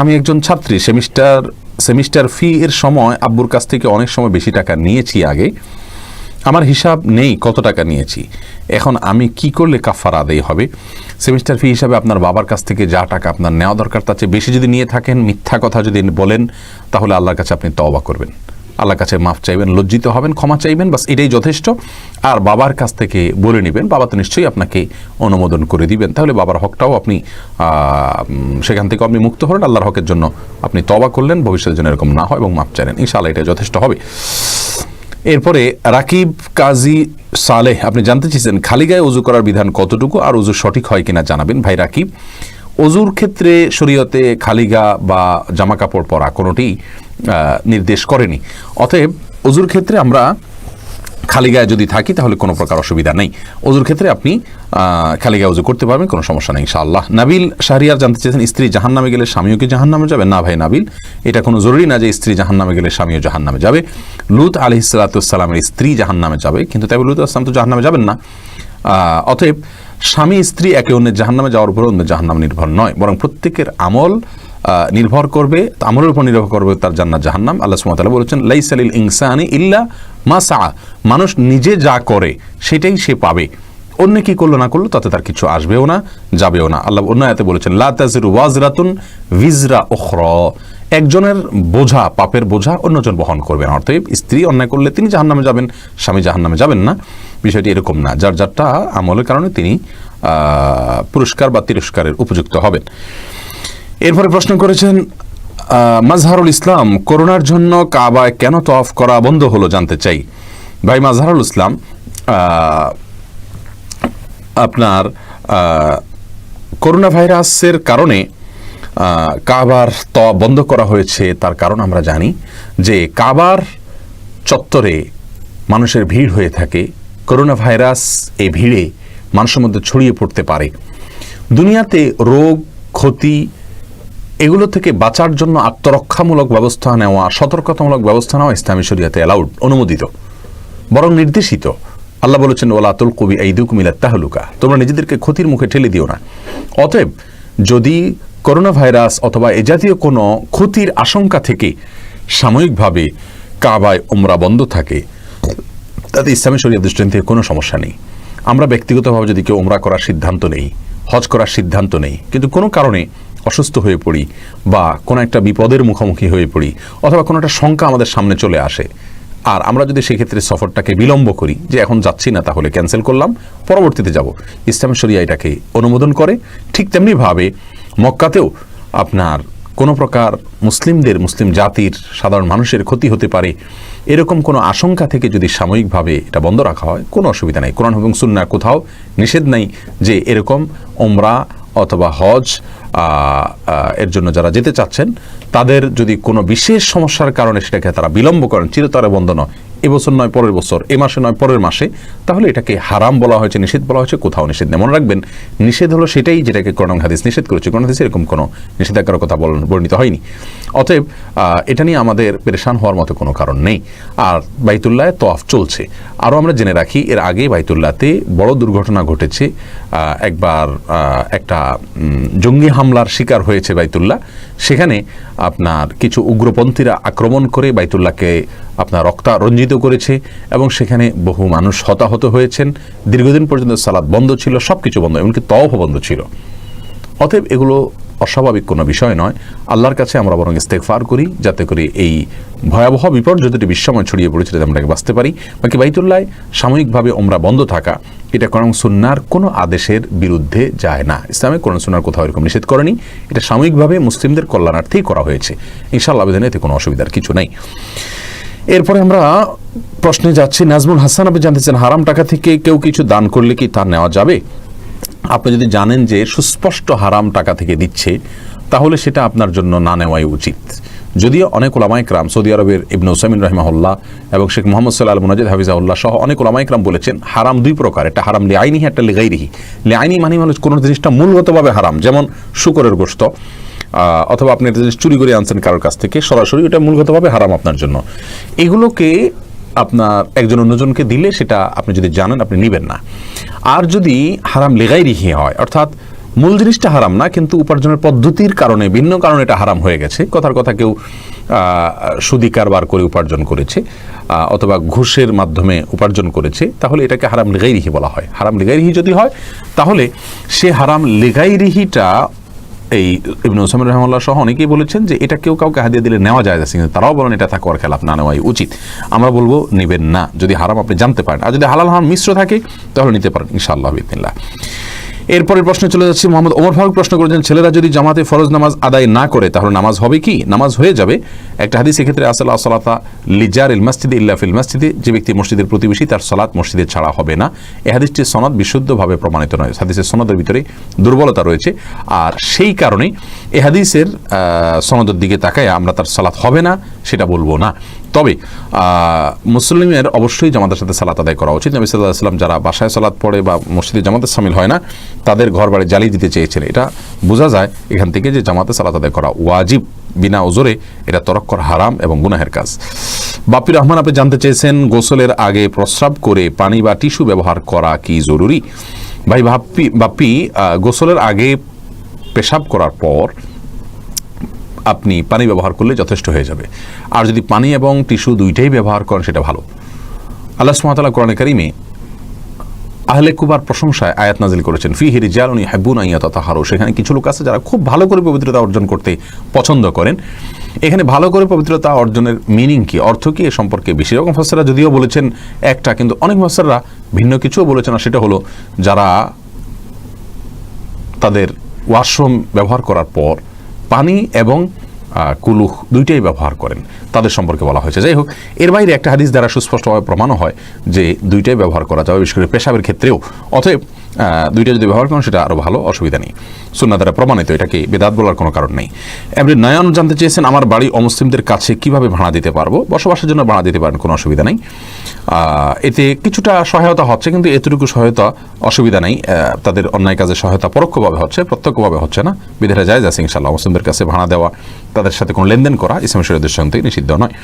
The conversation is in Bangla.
আমি একজন ছাত্রী, সেমিস্টার সেমিস্টার ফি এর সময় আব্বুর কাছ থেকে অনেক সময় বেশি টাকা নিয়েছি আগে। আমার হিসাব নেই কত টাকা নিয়েছি। এখন আমি কি করলে কাফার আদায় হবে? সেমিস্টার ফি হিসাবে আপনার বাবার কাছ থেকে যা টাকা আপনার নেওয়া দরকার তার চেয়ে বেশি যদি নিয়ে থাকেন, মিথ্যা কথা যদি বলেন, তাহলে আল্লাহর কাছে আপনি তওবা করবেন। আল্লাহর কাছে মাফ চাইবেন, লজ্জিত হবেন, ক্ষমা চাইবেন, বাস এটাই যথেষ্ট। আর বাবার কাছ থেকে বলে নেবেন, বাবা তো নিশ্চয়ই আপনাকে অনুমোদন করে দিবেন। তাহলে বাবার হকটাও আপনি সেখান থেকে আপনি মুক্ত হলেন, আল্লাহর হকের জন্য আপনি তবা করলেন, ভবিষ্যতের জন্য এরকম না হয়, এবং মাফ চাইলেন। ইনশাআল্লাহ এটা যথেষ্ট হবে। এরপরে রাকিব কাজী সালেহ, আপনি জানতে চেয়েছেন খালি গায়ে উজু করার বিধান কতটুকু আর উজু সঠিক হয় কিনা জানাবেন ভাই রাকিব। অজুর ক্ষেত্রে শরীয়তে খালিগা বা জামা কাপড় পরা কোনোটি নির্দেশ করেনি। অতএব অজুর ক্ষেত্রে আমরা খালি গায়ে যদি থাকি, তাহলে কোনো প্রকার অসুবিধা নেই। অজুর ক্ষেত্রে আপনি খালি গায়ে উজু করতে পারবেন, কোনো সমস্যা নেই, ইনশাআল্লাহ। নাবিল শাহরিয়ার জানতে চেয়েছেন, স্ত্রী জাহান নামে গেলে স্বামীও কি জাহান নামে যাবে? না ভাই, নাবিল, এটা কোনো জরুরি না যে স্ত্রী জাহান নামে গেলে স্বামীও জাহান নামে যাবে। লুত আলি সালাতামের স্ত্রী জাহান নামে যাবে, কিন্তু তবে লুত আসলাম তো জাহান নামে যাবেন না। অতএব স্বামী স্ত্রী একে অন্যের জাহান নামে যাওয়ার উপর অন্য জাহান নাম নির্ভর নয়, বরং প্রত্যেকের আমল নির্ভর করবে আমলের উপর নির্ভর করবে তার জান্নাত জাহান্নাম। আল্লাহ সুমতাল্লাহ বলেছেন লাইসালিল ইনসানি ইল্লা মা সা মানুষ নিজে যা করে, সেটাই সে পাবে। অন্য কি করল না করল, তাতে তার কিছু আসবেও না, যাবেও না। আল্লাহ অন্য আয়াতে বলেছেন, লা তাজির ওয়াজরাতুন ভিজরা ওখর একজনের বোঝা, পাপের বোঝা অন্যজন বহন করবেন অর্থাৎ স্ত্রী অন্যায় করলে তিনি জাহান্নামে যাবেন, স্বামী জাহান্নামে যাবেন না। বিষয়টি এরকম না। যার যারটা আমলের কারণে তিনি পুরস্কার বা তিরস্কারের উপযুক্ত হবেন। এরপরে প্রশ্ন করেছেন মাজহারুল ইসলাম, করোনার জন্য কাবায় কেন তফ করা বন্ধ হলো জানতে চাই। ভাই মাজহারুল ইসলাম আপনার করোনা ভাইরাসের কারণে কাবার ত বন্ধ করা হয়েছে, তার কারণ আমরা জানি যে কাবার চত্বরে মানুষের ভিড় হয়ে থাকে, করোনা ভাইরাস এই ভিড়ে মানুষের মধ্যে ছড়িয়ে পড়তে পারে। দুনিয়াতে রোগ, ক্ষতি এগুলো থেকে বাঁচার জন্য আত্মরক্ষামূলক ব্যবস্থা নেওয়া, সতর্কতামূলক ব্যবস্থা নেওয়া ইসলামী শরিয়াতে অ্যালাউড অনুমোদিত। বরং নির্দেশিত। আল্লাহ বলেছেন ওলাতুল কবি ঈদুক মিলাত তাহলুকা। তোমরা নিজেদেরকে ক্ষতির মুখে ঠেলে দিও না। অতএব, যদি করোনা ভাইরাস অথবা এ জাতীয় কোনো ক্ষতির আশঙ্কা থেকে সাময়িকভাবে কাবায় ওমরা বন্ধ থাকে, তাতে ইসলামী শরীয় থেকে কোনো সমস্যা নেই। আমরা ব্যক্তিগতভাবে যদি কেউ ওমরা করার সিদ্ধান্ত নেই, হজ করার সিদ্ধান্ত নেই, কিন্তু কোনো কারণে অসুস্থ হয়ে পড়ি বা কোনো একটা বিপদের মুখোমুখি হয়ে পড়ি অথবা কোনো একটা শঙ্কা আমাদের সামনে চলে আসে। আর আমরা যদি সেক্ষেত্রে সফরটাকে বিলম্ব করি যে এখন যাচ্ছি না তাহলে ক্যান্সেল করলাম, পরবর্তীতে যাব। ইসলাম শরিয়া এটাকে অনুমোদন করে ঠিক তেমনিভাবে মক্কাতেও আপনার কোনো প্রকার মুসলিমদের, মুসলিম জাতির, সাধারণ মানুষের ক্ষতি হতে পারে এরকম কোনো আশঙ্কা থেকে যদি সাময়িকভাবে এটা বন্ধ রাখা হয়, কোনো অসুবিধা নেই। কোরআন এবং সুন্না কোথাও নিষেধ নাই যে এরকম ওমরা অথবা হজ এর জন্য যারা যেতে চাচ্ছেন, তাদের যদি কোনো বিশেষ সমস্যার কারণে সেটাকে তারা বিলম্ব করেন, চিরতরে বন্ধ নয়। এবছর নয়, পরের বছর, এ মাসে নয়, পরের মাসে, তাহলে এটাকে হারাম বলা হয়েছে, নিষেধ বলা হয়েছে, কোথাও নিষেধ নেই। মনে রাখবেন, নিষেধ হলো সেটাই যেটাকে করোনা হাদিস নিষেধ করেছে। করোনা হাদিসে এরকম কোনো নিষেধাজ্ঞার কথা বর্ণিত হয়নি। অতএব এটা নিয়ে আমাদের পেরেশান হওয়ার মতো কোনো কারণ নেই। আর বাইতুল্লায় তফ চলছে। আরও আমরা জেনে রাখি, এর আগে বাইতুল্লাহতে বড় দুর্ঘটনা ঘটেছে। একবার একটা জঙ্গি হামলার শিকার হয়েছে বাইতুল্লাহ। সেখানে আপনার কিছু উগ্রপন্থীরা আক্রমণ করে বাইতুল্লাহকে আপনার রক্তারঞ্জিত করেছে এবং সেখানে বহু মানুষ হতাহত হয়েছেন। দীর্ঘদিন পর্যন্ত সালাদ বন্ধ ছিল সব কিছু বন্ধ, এমনকি তওফ বন্ধ ছিল। অতএব এগুলো অস্বাভাবিক কোনো বিষয় নয়। আল্লাহর কাছে আমরা বরং ইস্তেকফার করি, যাতে করে এই ভয়াবহ বিপর্যয় যেটি বিশ্বময় ছড়িয়ে পড়েছে যাতে আমরা বাঁচতে পারি। বাকি বাইতুল্লাহ, সাময়িকভাবে ওমরা বন্ধ থাকা, এটা কোরআন সুন্নার কোনো আদেশের বিরুদ্ধে যায় না। ইসলামে কোরআন সুন্নার কোথাও এরকম নিষেধ করেনি। এটা সাময়িকভাবে মুসলিমদের কল্যাণার্থেই করা হয়েছে। ইনশাআল্লাহ আবেদনে এতে কোনো অসুবিধার কিছু নেই। এরপরে আমরা প্রশ্নে যাচ্ছি, নাজমুল হাসান, আপনি জানতে চান হারাম টাকা থেকে কেউ কিছু দান করলে কি তা নেওয়া যাবে? আপনি যদি জানেন যে সুস্পষ্ট হারাম টাকা থেকে দিচ্ছে, তাহলে সেটা আপনার জন্য না নেওয়াই উচিত। যদিও অনেক ওলামাইকরাম সৌদি আরবের ইবনু ওসামিন রহমাহুল্লাহ এবং শেখ মোহাম্মদ সাল্লাহ মুনাজিদ হাফিজাউল্লাহ সহ অনেক ওলামাইকরাম বলেছেন, হারাম দুই প্রকার, একটা হারাম লে আইনি একটা লিগাইরিহি লে আইনি মানে মানে কোনো জিনিসটা মূলগতভাবে হারাম, যেমন শুকরের গোস্ত অথবা আপনি জিনিস চুরি করে আনছেন কারোর কাছ থেকে, সরাসরি এটা মূলগতভাবে হারাম আপনার জন্য। এগুলোকে আপনার একজন অন্যজনকে দিলে সেটা আপনি যদি জানেন, আপনি নেবেন না। আর যদি হারাম লেগাই রিহি হয়, অর্থাৎ মূল জিনিসটা হারাম না, কিন্তু উপার্জনের পদ্ধতির কারণে, ভিন্ন কারণে এটা হারাম হয়ে গেছে। কথার কথা কেউ সুদি কারবার করে উপার্জন করেছে অথবা ঘুষের মাধ্যমে উপার্জন করেছে, তাহলে এটাকে হারাম লিগাইরিহি বলা হয়। হারাম লিগাইরিহি যদি হয়, তাহলে সে হারাম লিগাইরিহিটা এই ইবনু ওসামির রহমাল্লাহ সহ অনেকেই বলেছেন যে এটা কেউ কাউকে হাদিয়া দিলে নেওয়া যায় না, কিন্তু তারাও বলেন এটা থাকার খেলাফ, না নেওয়াই উচিত। আমরা বলব নেবেন না। যদি হারাম আপনি জানতে পারেন, আর যদি হালাল হারাম মিশ্র থাকে, তাহলে নিতে পারেন, ইনশাআল্লাহ বিদিল্লাহ এরপরের প্রশ্নে চলে যাচ্ছি, মোহাম্মদ ওমর ফারুক প্রশ্ন করেছেন, ছেলেরা যদি জামাতে ফরজ নামাজ আদায় না করে, তাহলে নামাজ হবে কি? নামাজ হয়ে যাবে। একটা হাদিস এক্ষেত্রে আসল আসলাতা লিজার ইল মসজিদে ইল্লা ফিল মসজিদে। যে ব্যক্তি মসজিদের প্রতিবেশী, তার সলাৎ মসজিদে ছাড়া হবে না। এ হাদিসটির সনদ বিশুদ্ধভাবে প্রমাণিত নয়। হাদিসের সনদের ভিতরে দুর্বলতা রয়েছে। আর সেই কারণেই এ হাদিসের সনদের দিকে তাকায় আমরা তার সালাত হবে না, সেটা বলব না। তবে মুসলিমের অবশ্যই জামাতের সাথে সালাত আদায় করা উচিত। নবী সাল্লাহ সাল্লাম যারা বাসায় সালাত পড়ে বা মসজিদে জামাতে সামিল হয় না, তাদের ঘর বাড়ি জ্বালিয়ে দিতে চেয়েছেন। এটা বোঝা যায় এখান থেকে যে জামাতে সালাত আদায় করা ওয়াজিব। বিনা ওজোরে এটা তরক করা হারাম এবং গুনাহের কাজ। বাপ্পি রহমান, আপনি জানতে চেয়েছেন গোসলের আগে প্রস্রাব করে পানি বা টিস্যু ব্যবহার করা কি জরুরি? ভাই, বাপ্পি বাপ্পি গোসলের আগে পেশাব করার পর আপনি পানি ব্যবহার করলে যথেষ্ট হয়ে যাবে। আর যদি পানি এবং টিস্যু দুইটাই ব্যবহার করেন, সেটা ভালো। আল্লাহ সুমাতাল্লাহ কোরআন কারিমে আহলে কুবার প্রশংসায় আয়াত নাজিল করেছেন ফি হিরি জালনি হাবুন আইয়া তাহারো সেখানে কিছু লোক আছে যারা খুব ভালো করে পবিত্রতা অর্জন করতে পছন্দ করেন। এখানে ভালো করে পবিত্রতা অর্জনের মিনিং কি? অর্থ কি? এ সম্পর্কে বেশি রকম ফাসসাররা যদিও বলেছেন একটা, কিন্তু অনেক ফাসসাররা ভিন্ন কিছুও বলেছেন, আর সেটা হলো যারা তাদের ওয়াশরুম ব্যবহার করার পর পানি এবং কুলুহ দুইটাই ব্যবহার করেন। তাদের সম্পর্কে বলা হয়েছে। যাই হোক, এর বাইরে একটা হাদিস দ্বারা সুস্পষ্টভাবে প্রমাণও হয় যে দুইটাই ব্যবহার করা যাবে বিশেষ করে পেশাবের ক্ষেত্রেও। অতএব দুইটা যদি ব্যবহার করেন, সেটা আরও ভালো, অসুবিধা নেই। সুন্না দ্বারা প্রমাণিত, এটাকে বেদাত বলার কোনো কারণ নেই। এমনি নয়ন জানতে চেয়েছেন, আমার বাড়ি অমুসলিমদের কাছে কীভাবে ভাড়া দিতে পারব? বসবাসের জন্য ভাড়া দিতে পারেন, কোনো অসুবিধা নেই। এতে কিছুটা সহায়তা হচ্ছে, কিন্তু এতটুকু সহায়তা অসুবিধা নেই। তাদের অন্যায় কাজে সহায়তা পরোক্ষভাবে হচ্ছে, প্রত্যক্ষভাবে হচ্ছে না। বিধারা যায় যাচ্ছে ইনশাল্লাহ মুসলিমদের কাছে ভাড়া দেওয়া, তাদের সাথে কোনো লেনদেন করা, ইসলাম শরীয়তের সঙ্গে নিষিদ্ধ নয়।